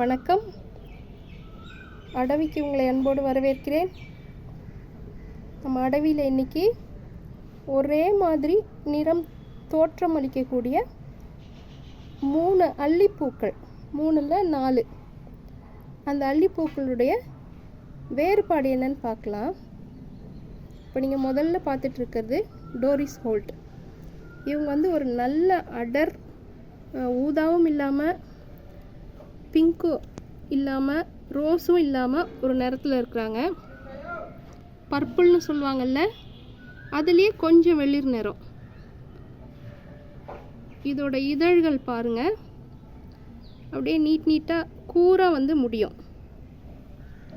வணக்கம். அடவிக்கு உங்களை அன்போடு வரவேற்கிறேன். நம்ம அடவியில் இன்னைக்கு ஒரே மாதிரி நிறம் தோற்றம் அளிக்கக்கூடிய மூணு அல்லிப்பூக்கள் மூணில் நாலு. அந்த அல்லிப்பூக்களுடைய வேறுபாடு என்னன்னு பார்க்கலாம். இப்போ நீங்கள் முதல்ல பார்த்துட்ருக்கிறது டோரிஸ் ஹோல்ட். இவங்க வந்து ஒரு நல்ல அடர் ஊதாவும் இல்லாமல் பிங்க்கும் இல்லாமல் ரோஸும் இல்லாமல் ஒரு நிறத்தில் இருக்கிறாங்க. பர்பிள்னு சொல்லுவாங்கள்ல அதுலேயே கொஞ்சம் வெளிர் நிறம். இதோட இதழ்கள் பாருங்க. அப்படியே நீட் நீட்டாக கூராக வந்து முடியும்.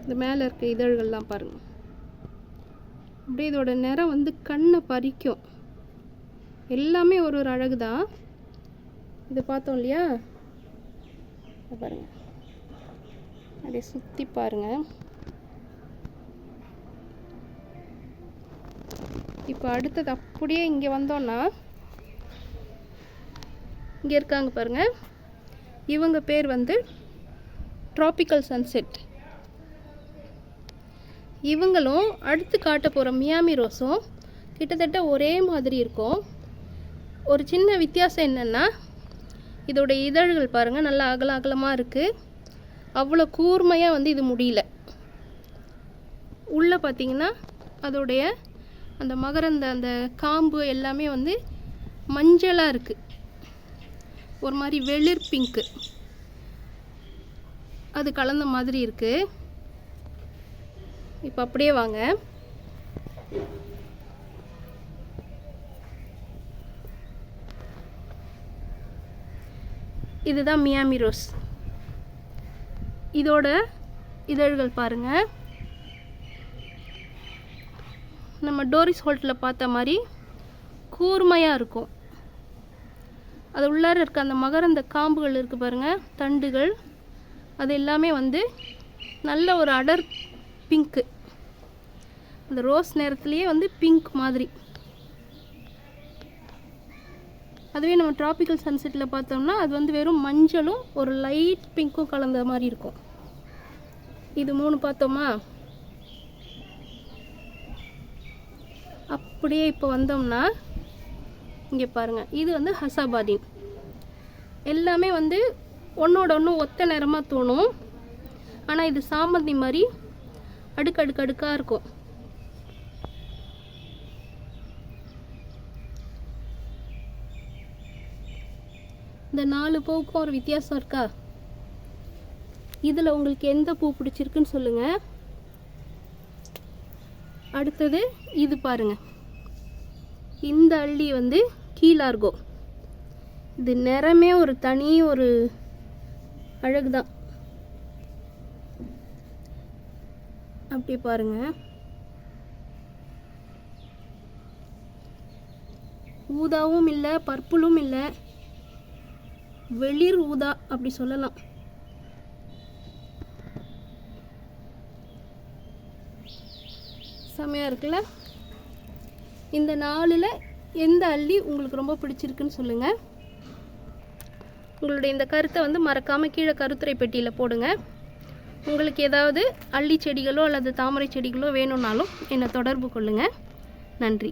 இந்த மேலே இருக்க இதழ்கள்லாம் பாருங்கள் அப்படியே இதோட நிறம் வந்து கண்ணை பறிக்கும். எல்லாமே ஒரு ஒரு அழகு தான் இதை பார்த்தோம் இல்லையா? பாருங்கள் பாருங்க. அப்படியே சுற்றி பாருங்கள் இப்போ அடுத்தது அப்படியே இங்கே வந்தோன்னா இங்கே இருக்காங்க பாருங்க. இவங்க பேர் வந்து ட்ராபிக்கல் சன்செட் இவங்களும் அடுத்து காட்ட போகிற மியாமி ரோஸும் கிட்டத்தட்ட ஒரே மாதிரி இருக்கும். ஒரு சின்ன வித்தியாசம் என்னென்னா இதோட இதழ்கள் பாருங்கள் நல்லா அகல அகலமாக இருக்குது அவ்வளோ கூர்மையாக வந்து இது முடியல. உள்ளே பார்த்தீங்கன்னா அதோடைய அந்த மகரந்த அந்த காம்பு எல்லாமே வந்து மஞ்சளாக இருக்குது ஒரு மாதிரி வெளிர் பிங்க்கு அது கலந்த மாதிரி இருக்குது இப்போ அப்படியே வாங்க. இதுதான் மியாமி ரோஸ். இதோட இதழ்கள் பாருங்கள் நம்ம டோரிஸ் ஹோல்ட்டில் பார்த்த மாதிரி கூர்மையாக இருக்கும். அது உள்ளார இருக்க அந்த மகரந்த காம்புகள் இருக்குது பாருங்கள் தண்டுகள். அது எல்லாமே வந்து நல்ல ஒரு அடர் பிங்க்கு. அந்த ரோஸ் நேரத்துலேயே வந்து பிங்க் மாதிரி. அதுவே நம்ம டிராபிக்கல் சன்செட்டில் பார்த்தோம்னா அது வந்து வெறும் மஞ்சளும் ஒரு லைட் பிங்க்கும் கலந்த மாதிரி இருக்கும். இது மூணு பார்த்தோமா? அப்படியே இப்போ வந்தோம்னா இங்கே பாருங்கள் இது வந்து ஹசாபாதீன் எல்லாமே வந்து ஒன்றோட ஒன்று ஒத்த நிறமாக தோணும். ஆனால் இது சாமந்தி மாதிரி அடுக்கு அடுக்கு அடுக்காக இருக்கும். இந்த நாலு பூவுக்கும் ஒரு வித்தியாசம் இருக்கா? இதில் உங்களுக்கு எந்த பூ பிடிச்சிருக்குன்னு சொல்லுங்கள் அடுத்தது இது பாருங்க. இந்த அள்ளி வந்து கீழார்கோ இது நிறமே ஒரு தனி ஒரு அழகு தான் அப்படி பாருங்க. ஊதாவும் இல்லை பர்பிளும் இல்லை. வெளிர் ஊதா அப்படி சொல்லலாம். செம்மையாக இருக்குல்ல? இந்த நாளில் எந்த அள்ளி உங்களுக்கு ரொம்ப பிடிச்சிருக்குன்னு சொல்லுங்கள் உங்களுடைய இந்த கருத்தை வந்து மறக்காமல் கீழே கருத்துரை பெட்டியில் போடுங்க. உங்களுக்கு ஏதாவது அள்ளி செடிகளோ அல்லது தாமரை செடிகளோ வேணும்னாலும் என்னை தொடர்பு கொள்ளுங்கள் நன்றி.